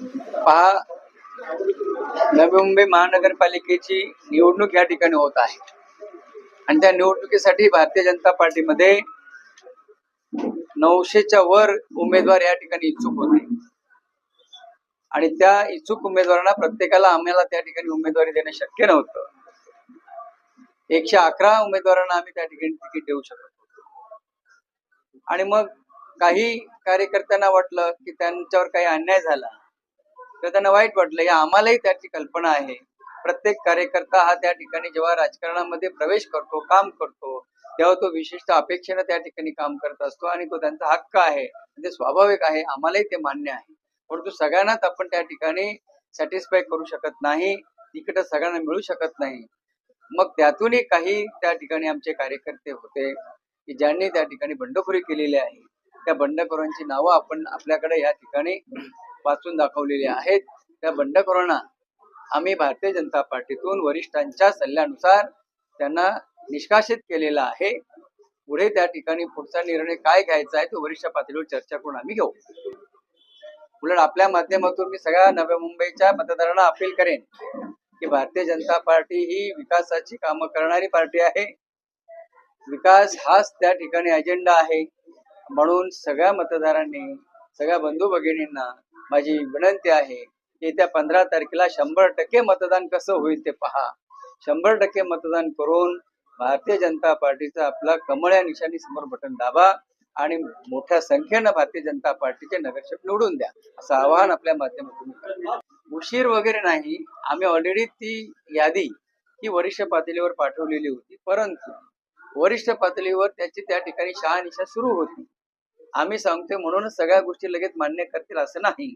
पहा नवी मुंबई महानगरपालिकेची निवडणूक या ठिकाणी होत आहे. आणि त्या निवडणुकीसाठी भारतीय जनता पार्टीमध्ये नऊशेच्या वर उमेदवार या ठिकाणी इच्छुक होते. आणि त्या इच्छुक उमेदवारांना प्रत्येकाला आम्हाला त्या ठिकाणी उमेदवारी देणं शक्य नव्हतं. एकशे अकरा उमेदवारांना आम्ही त्या ठिकाणी तिकीट देऊ शकत होतो. आणि मग काही कार्यकर्त्यांना वाटलं की त्यांच्यावर काही अन्याय झाला तर त्यांना वाईट वाटलं. या आम्हालाही त्याची कल्पना आहे. प्रत्येक कार्यकर्ता हा त्या ठिकाणी जेव्हा राजकारणामध्ये प्रवेश करतो काम करतो तेव्हा तो विशिष्ट अपेक्षेनं त्या ठिकाणी काम करत असतो आणि तो त्यांचा हक्क आहे. ते स्वाभाविक आहे. आम्हालाही ते मान्य आहे. परंतु सगळ्यांनाच आपण त्या ठिकाणी सॅटिस्फाय करू शकत नाही. तिकीट सगळ्यांना मिळू शकत नाही. मग त्यातूनही काही त्या ठिकाणी आमचे कार्यकर्ते होते की ज्यांनी त्या ठिकाणी बंडखोरी केलेली आहे. त्या बंडखोरांची नावं आपण आपल्याकडे या ठिकाणी वाचून दाखवलेले आहेत. त्या बंडखोरांना आम्ही भारतीय जनता पार्टीतून वरिष्ठांच्या सल्ल्यानुसार त्यांना निष्कासित केलेला आहे. पुढे त्या ठिकाणी पुढचा निर्णय काय घ्यायचा आहे तो वरिष्ठ पातळीवर चर्चा करून आम्ही घेऊ. उलट आपल्या माध्यमातून मी सगळ्या नव्या मुंबईच्या मतदारांना अपील करेन की भारतीय जनता पार्टी ही विकासाची कामं करणारी पार्टी आहे. विकास हाच त्या ठिकाणी अजेंडा आहे. म्हणून सगळ्या मतदारांनी सगळ्या बंधू भगिनींना माझी विनंती आहे की येत्या पंधरा तारखेला शंभर टक्के मतदान कसं होईल ते पहा. शंभर टक्के मतदान करून भारतीय जनता पार्टीचा आपला कमळ्या निशाणी समोर बटन दाबा आणि मोठ्या संख्येनं भारतीय जनता पार्टीचे नगरसेवक निवडून द्या. असं आवाहन आपल्या माध्यमातून उशीर वगैरे नाही. आम्ही ऑलरेडी ती यादी ही वरिष्ठ पातळीवर पाठवलेली होती. परंतु वरिष्ठ पातळीवर त्याची त्या ठिकाणी शहानिशा सुरू होती. आम्ही सांगतोय म्हणूनच सगळ्या गोष्टी लगेच मान्य करतील असं नाही.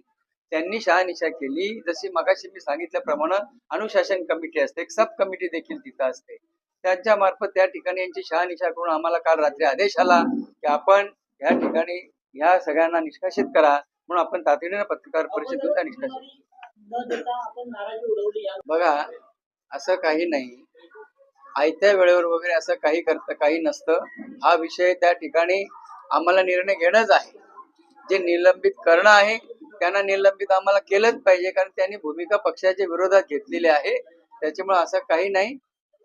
त्यांनी शहानिशा केली. जशी मगाशी मी सांगितल्याप्रमाणे अनुशासन कमिटी असते एक सब कमिटी देखील तिथं असते. त्यांच्या मार्फत त्या ठिकाणी यांची शहानिशा करून आम्हाला काल रात्री आदेश आला की आपण या ठिकाणी ह्या सगळ्यांना निष्कासित करा म्हणून आपण तातडीनं पत्रकार परिषद त्या निष्कासित बघा असं काही नाही. आयत्या वेळेवर वगैरे असं काही करत काही नसतं. हा विषय त्या ठिकाणी आम्हाला निर्णय घेणंच आहे. जे निलंबित करणं आहे त्यांना निलंबित आम्हाला केलंच पाहिजे कारण त्यांनी भूमिका पक्षाच्या विरोधात घेतलेली आहे. त्याच्यामुळे असं काही नाही.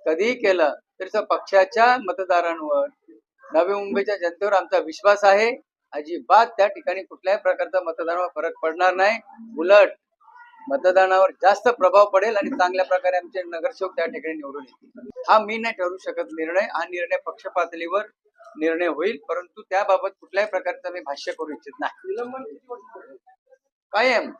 कधीही केलं तरी पक्षाच्या मतदारांवर नवी मुंबईच्या जनतेवर आमचा विश्वास आहे. अजिबात त्या ठिकाणी कुठल्याही प्रकारचा मतदानावर फरक पडणार नाही. उलट मतदानावर जास्त प्रभाव पडेल आणि चांगल्या प्रकारे आमचे नगरसेवक त्या ठिकाणी निवडून येतील. हा मी नाही ठरू शकत निर्णय. हा निर्णय पक्ष पातळीवर निर्णय होईल परंतु त्याबाबत कुठल्याही प्रकारचं मी भाष्य करू इच्छित नाही. कायम.